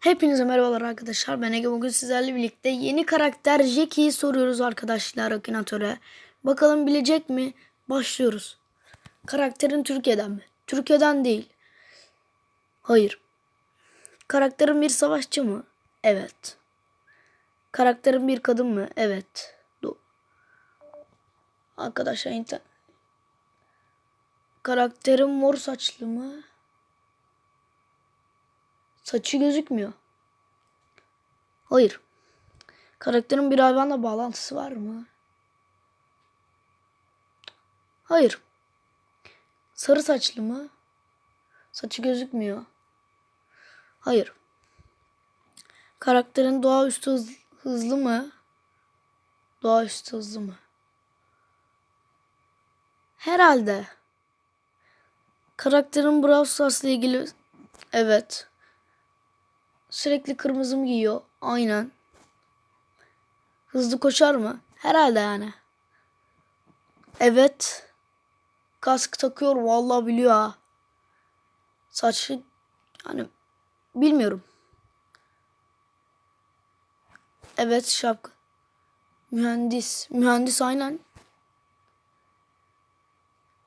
Hepinize merhabalar arkadaşlar. Ben Ege bugün sizlerle birlikte yeni karakter Jackie'yi soruyoruz arkadaşlar Akinatöre. Bakalım bilecek mi? Başlıyoruz. Karakterin Türkiye'den mi? Türkiye'den değil. Hayır. Karakterin bir savaşçı mı? Evet. Karakterin bir kadın mı? Evet. Do arkadaşlar inter Karakterin mor saçlı mı? Saçı gözükmüyor. Hayır. Karakterin bir hayvanla bağlantısı var mı? Hayır. Sarı saçlı mı? Saçı gözükmüyor. Hayır. Karakterin doğaüstü hız, hızlı mı? Doğaüstü hızlı mı? Herhalde. Karakterin Brawl Stars'la ilgili evet. Sürekli kırmızı mı giyiyor? Aynen. Hızlı koşar mı? Herhalde yani. Evet. Kask takıyor vallahi biliyor ha. Saçı hani bilmiyorum. Evet şapka. Mühendis. Mühendis aynen.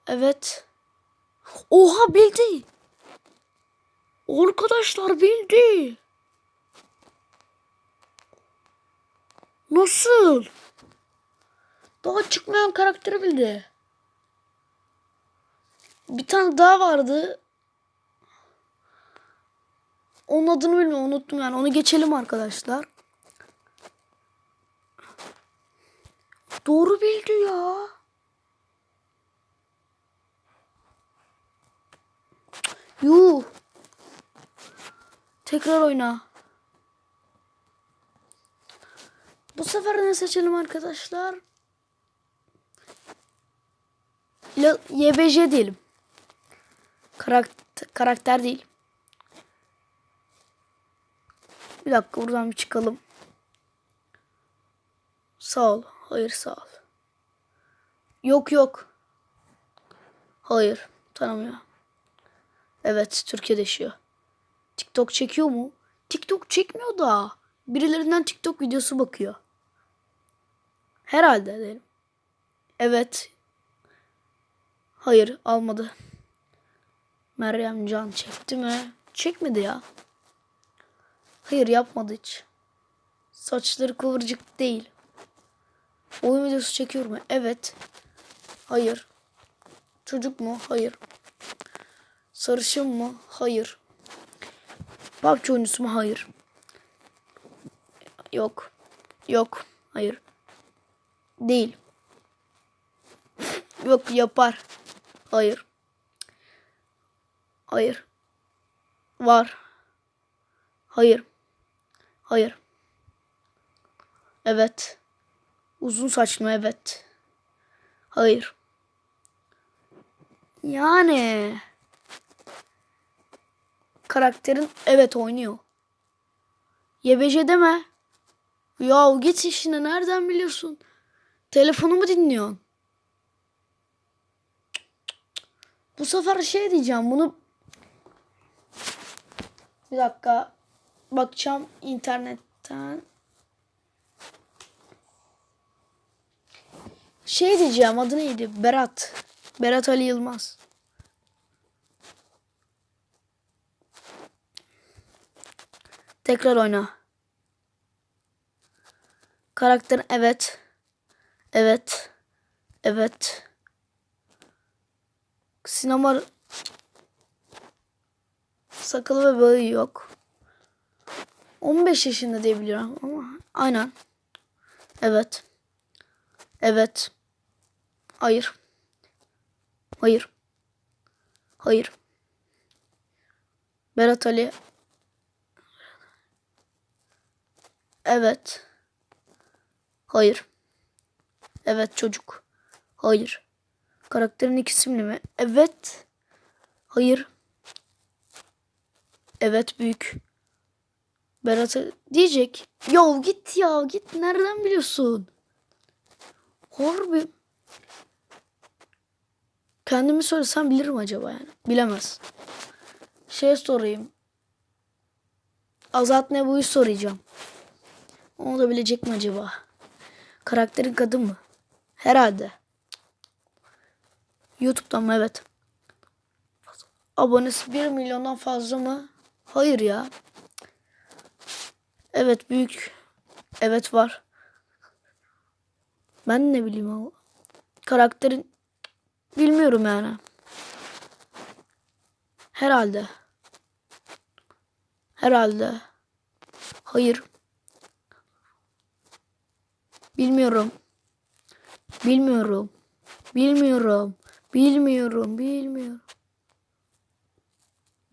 Evet. Oha bildi. Arkadaşlar bildi. Nasıl? Daha çıkmayan karakteri bildi. Bir tane daha vardı. Onun adını bilmiyorum unuttum yani. Onu geçelim arkadaşlar. Doğru bildi ya. Yuh. Tekrar oyna. Bu sefer ne seçelim arkadaşlar? YBJ diyelim. Karakter, karakter değil. Bir dakika buradan bir çıkalım. Sağ ol. Hayır sağ ol. Yok yok. Hayır. Tanımıyor. Evet Türkiye'de yaşıyor. TikTok çekiyor mu? TikTok çekmiyor da. Birilerinden TikTok videosu bakıyor. Herhalde derim. Evet. Hayır almadı. Meryem Can çekti mi? Çekmedi ya. Hayır yapmadı hiç. Saçları kıvırcık değil. Oyun videosu çekiyor mu? Evet. Hayır. Çocuk mu? Hayır. Sarışın mı? Hayır. PUBG oyuncusu mu? Hayır. Yok. Yok. Hayır. Değil. Yok yapar. Hayır. Hayır. Var. Hayır. Hayır. Evet. Uzun saçlı evet. Hayır. Yani karakterin evet oynuyor. YBC deme. Ya git işine nereden biliyorsun? Telefonu mu dinliyorsun? Bu sefer şey diyeceğim bunu bir dakika bakacağım internetten. Şey diyeceğim adı neydi? Berat. Berat Ali Yılmaz. Tekrar oyna. Karakter evet. Evet. Evet. Sinema sakalı ve bağı yok. 15 yaşında diye biliyorum ama aynen. Evet. Evet. Hayır. Hayır. Hayır. Berat Ali. Evet. Hayır. Evet çocuk. Hayır. Karakterin iki isimli mi? Evet. Hayır. Evet büyük. Berat diyecek. Ya git ya git. Nereden biliyorsun? Harbi. Kendimi söylesem bilirim acaba yani. Bilemez. Şey sorayım. Azat ne buyu soracağım. Onu da bilecek mi acaba? Karakterin kadın mı? Herhalde. YouTube'dan mı? Evet. Abonesi 1 milyondan fazla mı? Hayır ya. Evet büyük. Evet var. Ben ne bileyim ama. Karakterin bilmiyorum yani. Herhalde. Herhalde. Hayır. Bilmiyorum. Bilmiyorum. Bilmiyorum. Bilmiyorum. Bilmiyorum.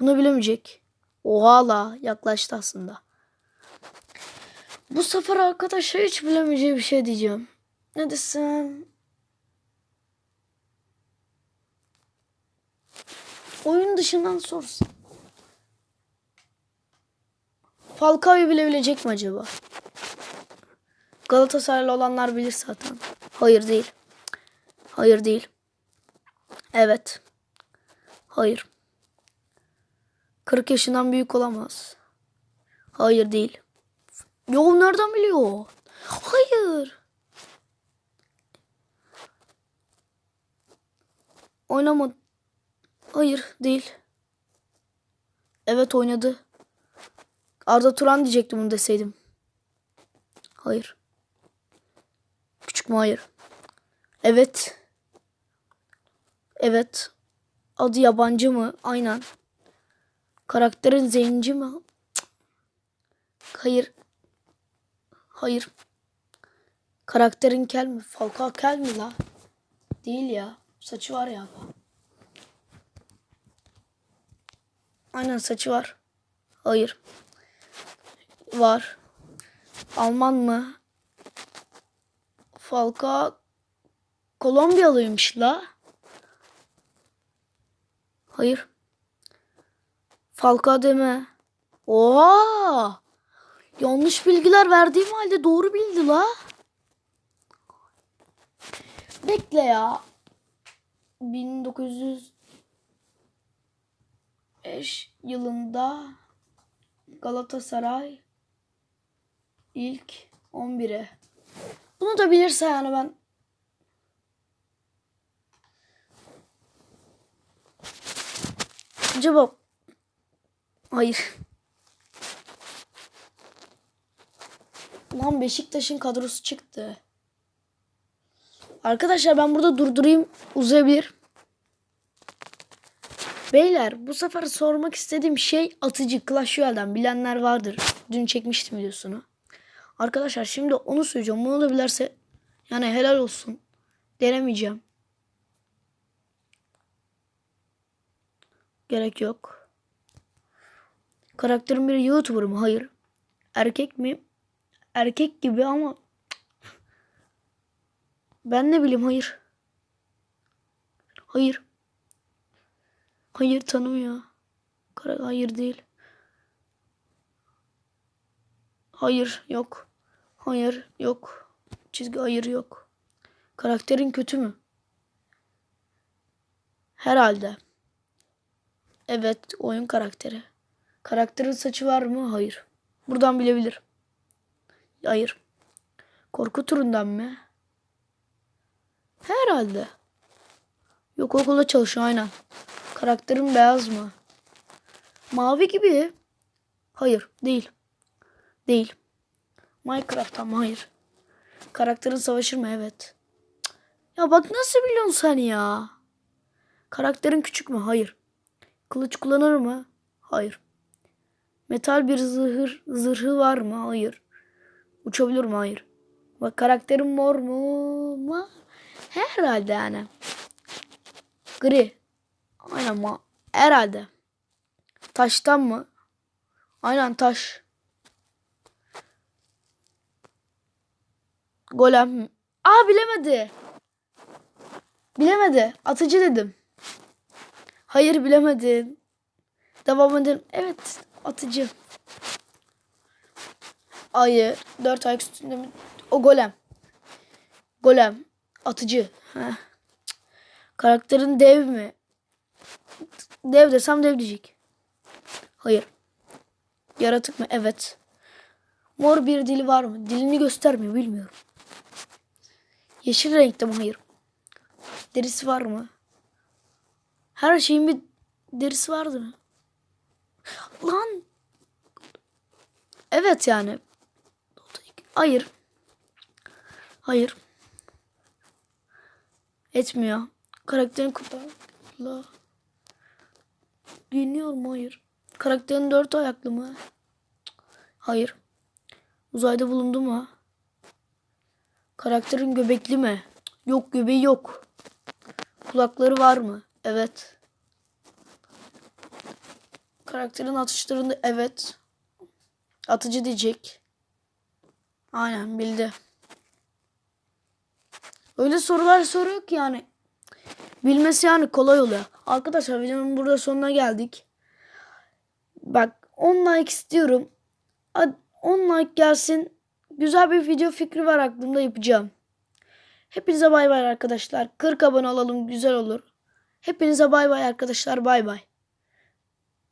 Bunu bilemeyecek. Oha la yaklaştı aslında. Bu sefer arkadaşa hiç bilemeyeceği bir şey diyeceğim. Ne desem? Oyun dışından sorsun. Falcao'yu bilebilecek mi acaba? Galatasaraylı olanlar bilir zaten. Hayır değil. Hayır değil. Evet. Hayır. 40 yaşından büyük olamaz. Hayır değil. Yo nereden biliyor? Hayır. Oynamadı. Hayır değil. Evet oynadı. Arda Turan diyecektim bunu deseydim. Hayır. Küçük mü? Hayır. Evet. Evet. Adı yabancı mı? Aynen. Karakterin zenci mi? Cık. Hayır. Hayır. Karakterin kel mi? Falcao kel mi la? Değil ya. Saçı var ya. Aynen saçı var. Hayır. Var. Alman mı? Falcao Kolombiyalıymış la. Hayır. Falcao deme. Oha! Yanlış bilgiler verdiğim halde doğru bildi la. Bekle ya. 1905 yılında Galatasaray ilk 11'e. Bunu da bilirse yani ben Acaba Hayır. Lan Beşiktaş'ın kadrosu çıktı. Arkadaşlar ben burada durdurayım. Uzayabilir. Beyler bu sefer sormak istediğim şey atıcı Clash Royale'den bilenler vardır. Dün çekmiştim videosunu. Arkadaşlar şimdi onu söyleyeceğim. Bunu da bilerse yani helal olsun. Denemeyeceğim. Gerek yok. Karakterin biri YouTuber mı? Hayır. Erkek mi? Erkek gibi ama ben ne bileyim hayır. Hayır. Hayır tanımıyor. Kara hayır değil. Hayır yok. Hayır yok. Çizgi hayır yok. Karakterin kötü mü? Herhalde. Evet oyun karakteri. Karakterin saçı var mı? Hayır. Buradan bilebilir. Hayır. Korku turundan mı? Herhalde. Yok okulda çalışıyor aynen. Karakterin beyaz mı? Mavi gibi. Hayır değil. Değil. Minecraft'tan mı? Hayır. Karakterin savaşır mı? Evet. Ya bak nasıl biliyorsun sen ya? Karakterin küçük mü? Hayır. Kılıç kullanır mı? Hayır. Metal bir zırhı, zırhı var mı? Hayır. Uçabilir mi? Hayır. Bak karakterin mor mu? Ma Herhalde yani. Gri. Aynen ma. Herhalde. Taştan mı? Aynen taş. Golem. Aa bilemedi. Bilemedi. Atıcı dedim. Hayır bilemedim. Devam edelim. Evet atıcı. Ayı. Dört ayak üstünde mi? O golem. Golem. Atıcı. Heh. Karakterin dev mi? Dev desem dev diyecek. Hayır. Yaratık mı? Evet. Mor bir dili var mı? Dilini göstermiyor bilmiyorum. Yeşil renkte mi? Hayır. Derisi var mı? Her şeyin bir derisi vardı mı? Lan. Evet yani. Hayır. Hayır. Etmiyor. Karakterin kupa. Giyiniyor mu? Hayır. Karakterin dört ayaklı mı? Hayır. Uzayda bulundu mu? Karakterin göbekli mi? Yok göbeği yok. Kulakları var mı? Evet. Karakterin atışlarında evet. Atıcı diyecek. Aynen bildi. Öyle sorular soruyor ki yani. Bilmesi yani kolay oluyor. Arkadaşlar videonun burada sonuna geldik. Bak 10 like istiyorum. 10 like gelsin. Güzel bir video fikri var aklımda yapacağım. Hepinize bay bay arkadaşlar. 40 abone olalım güzel olur. Hepinize bay bay arkadaşlar bay bay.